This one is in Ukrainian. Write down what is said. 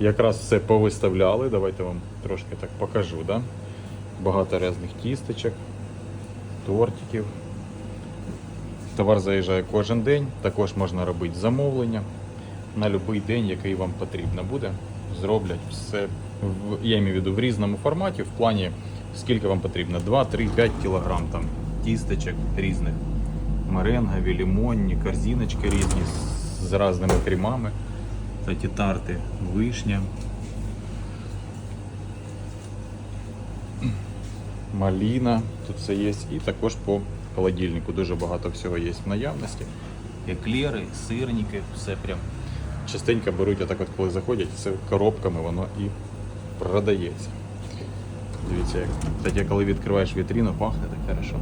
Якраз все повиставляли. Давайте вам трошки так покажу. Да? Багато різних тістечок, тортиків. Товар заїжджає кожен день. Також можна робити замовлення на будь-який день, який вам потрібно буде. Зроблять все в, я маю в виду в різному форматі, в плані скільки вам потрібно. 2, 3, 5 кілограм там тістечок різних. Меренгові, лимонні, корзиночки різні з, різними кремами. Кстати, тарти, вишня. Маліна, тут все є. І також по холодильнику дуже багато всього є в наявності. Еклери, сирники, все прям частенько беруть, отак от коли заходять, це коробками воно і продається. Дивіться, як. Кстати, коли відкриваєш вітрину, пахне так хорошо.